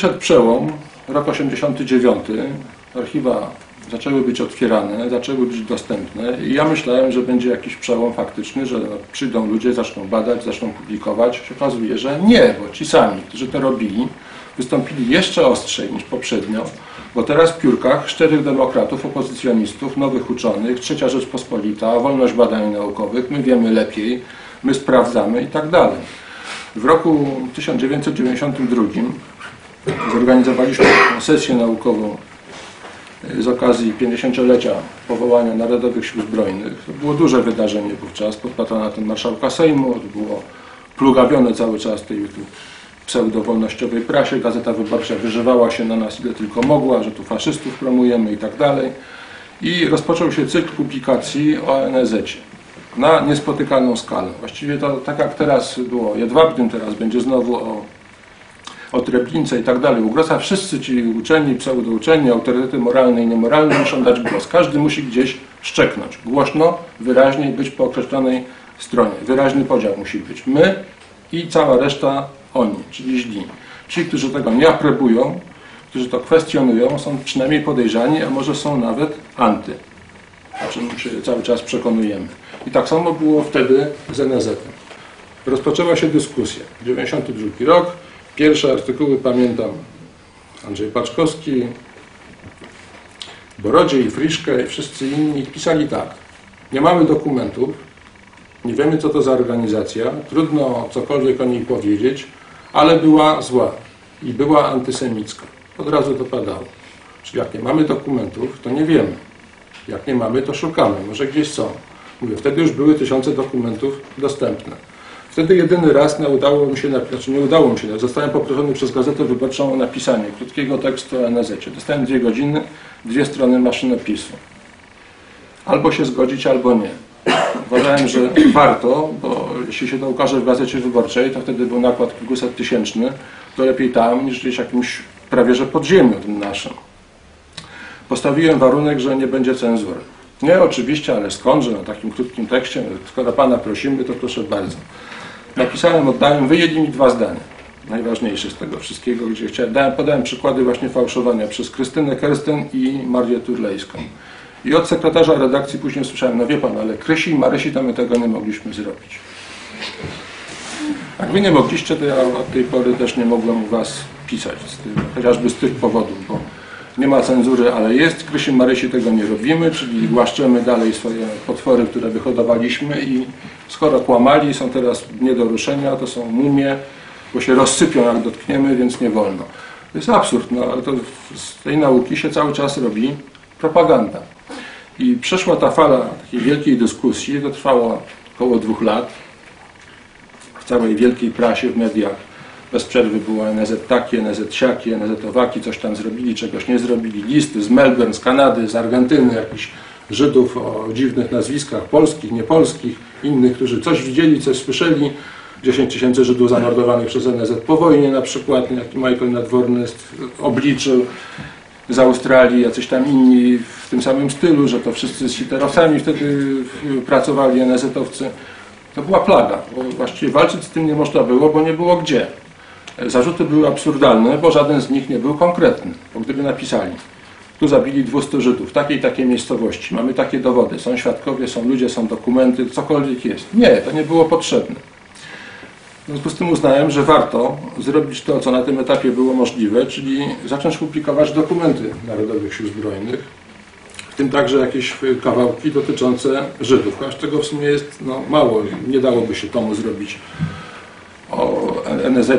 Przyszedł przełom, rok 89, archiwa zaczęły być otwierane, zaczęły być dostępne i ja myślałem, że będzie jakiś przełom faktyczny, że przyjdą ludzie, zaczną badać, zaczną publikować. Się okazuje, że nie, bo ci sami, którzy to robili, wystąpili jeszcze ostrzej niż poprzednio, bo teraz w piórkach czterech demokratów, opozycjonistów, nowych uczonych, Trzecia Rzeczpospolita, wolność badań naukowych, my wiemy lepiej, my sprawdzamy i tak dalej. W roku 1992 zorganizowaliśmy sesję naukową z okazji 50-lecia powołania Narodowych Sił Zbrojnych. To było duże wydarzenie wówczas pod patronatem marszałka Sejmu. To było plugawione cały czas tej pseudowolnościowej prasie. Gazeta Wyborcza wyżywała się na nas ile tylko mogła, że tu faszystów promujemy i tak dalej. I rozpoczął się cykl publikacji o NZ na niespotykaną skalę. Właściwie to tak jak teraz było jedwabnym, teraz będzie znowu o o Treblince i tak dalej, u wszyscy ci uczeni, pseudouczeni, autorytety moralne i niemoralne muszą dać głos. Każdy musi gdzieś szczeknąć. Głośno, wyraźnie być po określonej stronie. Wyraźny podział musi być. My i cała reszta oni, czyli źli. Ci, którzy tego nie aprobują, którzy to kwestionują, są przynajmniej podejrzani, a może są nawet anty. O czym się cały czas przekonujemy. I tak samo było wtedy z NZ-em. Rozpoczęła się dyskusja. 92 rok, Pierwsze artykuły pamiętam Andrzej Paczkowski, Borodzie i Friszke i wszyscy inni pisali tak. Nie mamy dokumentów, nie wiemy co to za organizacja, trudno cokolwiek o niej powiedzieć, ale była zła i była antysemicka. Od razu to padało. Czyli jak nie mamy dokumentów, to nie wiemy. Jak nie mamy, to szukamy. Może gdzieś są. Mówię, wtedy już były tysiące dokumentów dostępne. Wtedy jedyny raz nie udało mi się, znaczy nie udało mi się, zostałem poproszony przez Gazetę Wyborczą o napisanie krótkiego tekstu o NZ. Dostałem dwie godziny, dwie strony maszynopisu. Albo się zgodzić, albo nie. Uważałem, że warto, bo jeśli się to ukaże w Gazecie Wyborczej, to wtedy był nakład kilkuset tysięczny, to lepiej tam niż gdzieś jakimś prawie że podziemiu tym naszym. Postawiłem warunek, że nie będzie cenzury. Nie, oczywiście, ale skądże na takim krótkim tekście, skoro Pana prosimy, to proszę bardzo. Napisałem, oddałem, wyjęli mi dwa zdania. Najważniejsze z tego wszystkiego, gdzie chciałem. Dałem, podałem przykłady właśnie fałszowania przez Krystynę Kersten i Marię Turlejską. I od sekretarza redakcji później słyszałem, no wie pan, ale Krysi i Marysi to my tego nie mogliśmy zrobić. Jak wy nie mogliście, to ja od tej pory też nie mogłem u was pisać, z tym, chociażby z tych powodów, bo nie ma cenzury, ale jest. Krysi Marysi tego nie robimy, czyli głaszczemy dalej swoje potwory, które wyhodowaliśmy i skoro kłamali, są teraz nie do ruszenia, to są mumie, bo się rozsypią jak dotkniemy, więc nie wolno. To jest absurd, no ale to z tej nauki się cały czas robi propaganda. I przeszła ta fala takiej wielkiej dyskusji, to trwało około dwóch lat w całej wielkiej prasie, w mediach bez przerwy było NZ takie, NZ siakie, NZ owaki, coś tam zrobili, czegoś nie zrobili. Listy z Melbourne, z Kanady, z Argentyny, jakichś Żydów o dziwnych nazwiskach, polskich, niepolskich, innych, którzy coś widzieli, coś słyszeli. 10 tysięcy Żydów zamordowanych przez NZ po wojnie na przykład, jaki Michael Nadworny obliczył z Australii, jacyś tam inni w tym samym stylu, że to wszyscy z hitlerowcami wtedy pracowali, NZ-owcy. To była plaga, bo właściwie walczyć z tym nie można było, bo nie było gdzie. Zarzuty były absurdalne, bo żaden z nich nie był konkretny. Bo gdyby napisali, tu zabili 200 Żydów, takiej takiej miejscowości, mamy takie dowody, są świadkowie, są ludzie, są dokumenty, cokolwiek jest. Nie, to nie było potrzebne. W związku z tym uznałem, że warto zrobić to, co na tym etapie było możliwe, czyli zacząć publikować dokumenty Narodowych Sił Zbrojnych, w tym także jakieś kawałki dotyczące Żydów. Aż tego w sumie jest no, mało, nie dałoby się tomu zrobić NZ,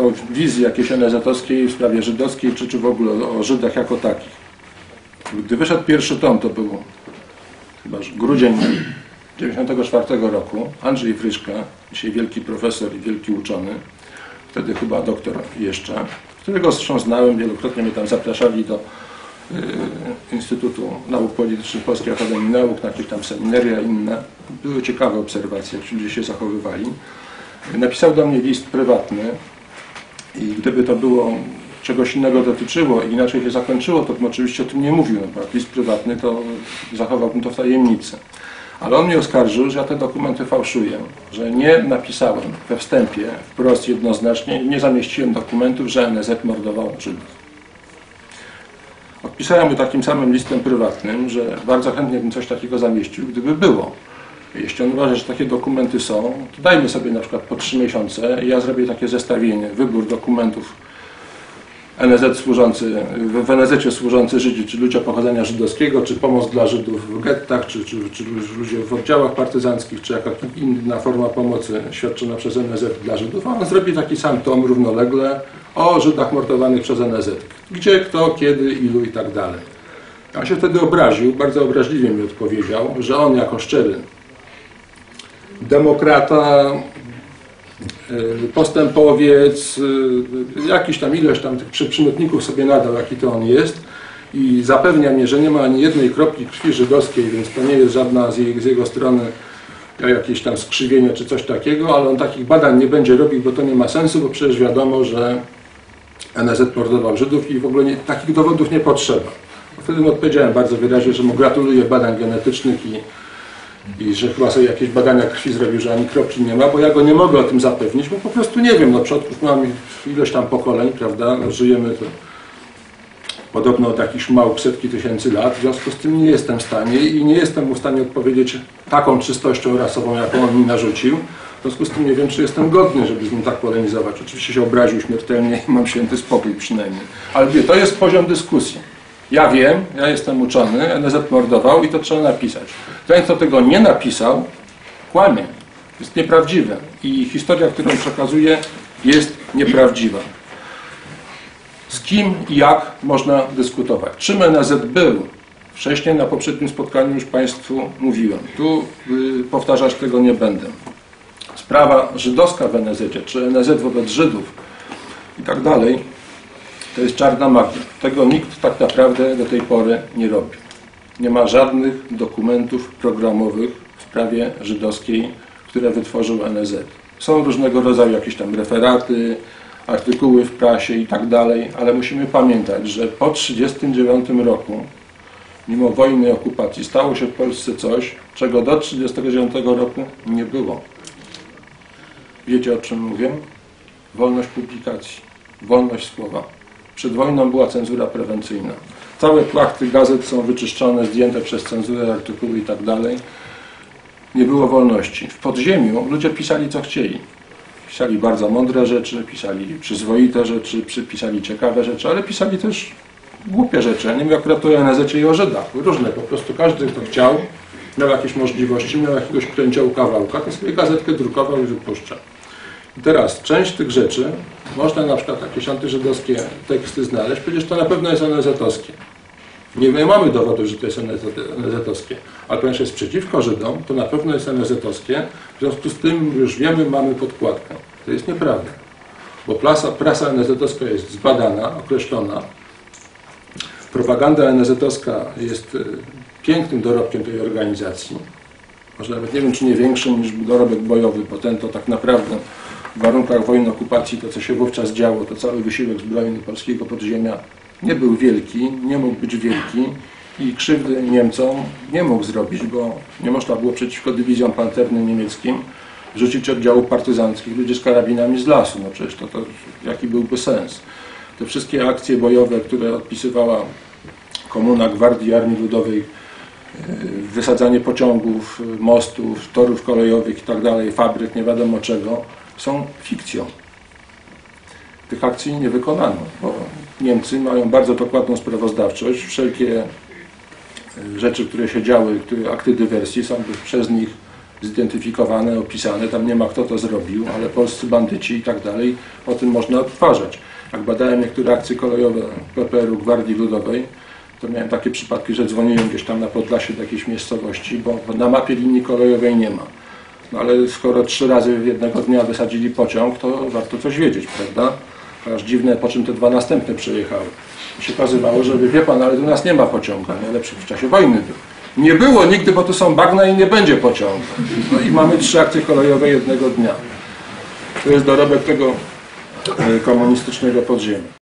o wizji jakiejś NZ-owskiej w sprawie żydowskiej, czy, czy w ogóle o Żydach jako takich. Gdy wyszedł pierwszy tom, to był chyba grudzień 1994 roku, Andrzej Fryszka, dzisiaj wielki profesor i wielki uczony, wtedy chyba doktor jeszcze, którego zresztą znałem, wielokrotnie mnie tam zapraszali do y, Instytutu Nauk Politycznych Polskiej Akademii Nauk, na jakieś tam seminaria inne. Były ciekawe obserwacje, jak ludzie się zachowywali. Napisał do mnie list prywatny i gdyby to było czegoś innego dotyczyło i inaczej się zakończyło, to bym oczywiście o tym nie mówił, no bo jak list prywatny, to zachowałbym to w tajemnicy. Ale on mnie oskarżył, że ja te dokumenty fałszuję, że nie napisałem we wstępie wprost jednoznacznie, nie zamieściłem dokumentów, że NZ mordował Żydów. Odpisałem mu takim samym listem prywatnym, że bardzo chętnie bym coś takiego zamieścił, gdyby było. Jeśli on uważa, że takie dokumenty są, to dajmy sobie na przykład po trzy miesiące ja zrobię takie zestawienie, wybór dokumentów NZ służący, w NZ służący Żydzi, czy ludzie pochodzenia żydowskiego, czy pomoc dla Żydów w gettach, czy, czy, czy ludzie w oddziałach partyzanckich, czy jakaś inna forma pomocy świadczona przez NZ dla Żydów. A on zrobi taki sam tom równolegle o Żydach mordowanych przez NZ. Gdzie, kto, kiedy, ilu i tak dalej. On się wtedy obraził, bardzo obraźliwie mi odpowiedział, że on jako szczery demokrata, y, postępowiec, y, jakiś tam ilość tam tych przymiotników sobie nadał, jaki to on jest i zapewnia mnie, że nie ma ani jednej kropli krwi żydowskiej, więc to nie jest żadna z, jej, z jego strony jakieś tam skrzywienie czy coś takiego, ale on takich badań nie będzie robił, bo to nie ma sensu, bo przecież wiadomo, że NZ mordował Żydów i w ogóle nie, takich dowodów nie potrzeba. Wtedy mu odpowiedziałem bardzo wyraźnie, że mu gratuluję badań genetycznych i i że chyba sobie jakieś badania krwi zrobił, że ani kropli nie ma, bo ja go nie mogę o tym zapewnić, bo po prostu nie wiem, no przodków mam ilość tam pokoleń, prawda, no, żyjemy to podobno od jakichś małych setki tysięcy lat, w związku z tym nie jestem w stanie i nie jestem w stanie odpowiedzieć taką czystością rasową, jaką on mi narzucił, w związku z tym nie wiem, czy jestem godny, żeby z nim tak polemizować. Oczywiście się obraził śmiertelnie i mam święty spokój przynajmniej. Ale wie, to jest poziom dyskusji. Ja wiem, ja jestem uczony, NZ mordował i to trzeba napisać. Ten, kto tego nie napisał, kłamie. Jest nieprawdziwe. I historia, którą przekazuje, jest nieprawdziwa. Z kim i jak można dyskutować? Czym NZ był? Wcześniej na poprzednim spotkaniu już Państwu mówiłem. Tu y, powtarzać tego nie będę. Sprawa żydowska w NZ, czy NZ wobec Żydów i tak dalej, to jest czarna magia. Tego nikt tak naprawdę do tej pory nie robi. Nie ma żadnych dokumentów programowych w sprawie żydowskiej, które wytworzył NZ. Są różnego rodzaju jakieś tam referaty, artykuły w prasie i tak dalej, ale musimy pamiętać, że po 1939 roku, mimo wojny i okupacji, stało się w Polsce coś, czego do 1939 roku nie było. Wiecie o czym mówię? Wolność publikacji, wolność słowa. Przed wojną była cenzura prewencyjna. Całe płachty gazet są wyczyszczone, zdjęte przez cenzurę, artykuły i tak dalej. Nie było wolności. W podziemiu ludzie pisali co chcieli. Pisali bardzo mądre rzeczy, pisali przyzwoite rzeczy, pisali ciekawe rzeczy, ale pisali też głupie rzeczy. Ja nie wiem, akurat to o NZ i o Żydach. Różne po prostu. Każdy, kto chciał, miał jakieś możliwości, miał jakiegoś kręcioł kawałka, to sobie gazetkę drukował i wypuszczał. I teraz część tych rzeczy, można na przykład jakieś antyżydowskie teksty znaleźć, przecież to na pewno jest NZ-owskie. Nie mamy dowodu, że to jest NZ-owskie, ale ponieważ jest przeciwko Żydom, to na pewno jest NZ-owskie, w związku z tym już wiemy, mamy podkładkę. To jest nieprawda, bo prasa, prasa NZ-owska jest zbadana, określona. Propaganda NZ-owska jest y, pięknym dorobkiem tej organizacji. Może nawet nie wiem, czy nie większym niż dorobek bojowy, bo ten to tak naprawdę w warunkach wojny okupacji, to co się wówczas działo, to cały wysiłek zbrojny polskiego podziemia nie był wielki, nie mógł być wielki i krzywdy Niemcom nie mógł zrobić, bo nie można było przeciwko dywizjom panternym niemieckim rzucić oddziałów partyzanckich ludzi z karabinami z lasu. No przecież to, to jaki byłby sens? Te wszystkie akcje bojowe, które odpisywała Komuna Gwardii Armii Ludowej, e, wysadzanie pociągów, mostów, torów kolejowych i tak fabryk, nie wiadomo czego, są fikcją. Tych akcji nie wykonano, Niemcy mają bardzo dokładną sprawozdawczość. Wszelkie e, rzeczy, które się działy, które, akty dywersji są przez nich zidentyfikowane, opisane. Tam nie ma kto to zrobił, ale polscy bandyci i tak dalej, o tym można odtwarzać. Jak badałem niektóre akcje kolejowe PPR-u Gwardii Ludowej, to miałem takie przypadki, że dzwoniłem gdzieś tam na Podlasie do jakiejś miejscowości, bo na mapie linii kolejowej nie ma. No ale skoro trzy razy jednego dnia wysadzili pociąg, to warto coś wiedzieć, prawda? Aż dziwne, po czym te dwa następne przejechały. I się okazywało, że wie pan, ale u nas nie ma pociąga, nie? lepszy w czasie wojny był. Nie było nigdy, bo tu są bagna i nie będzie pociągu. No i mamy trzy akcje kolejowe jednego dnia. To jest dorobek tego e, komunistycznego podziemia.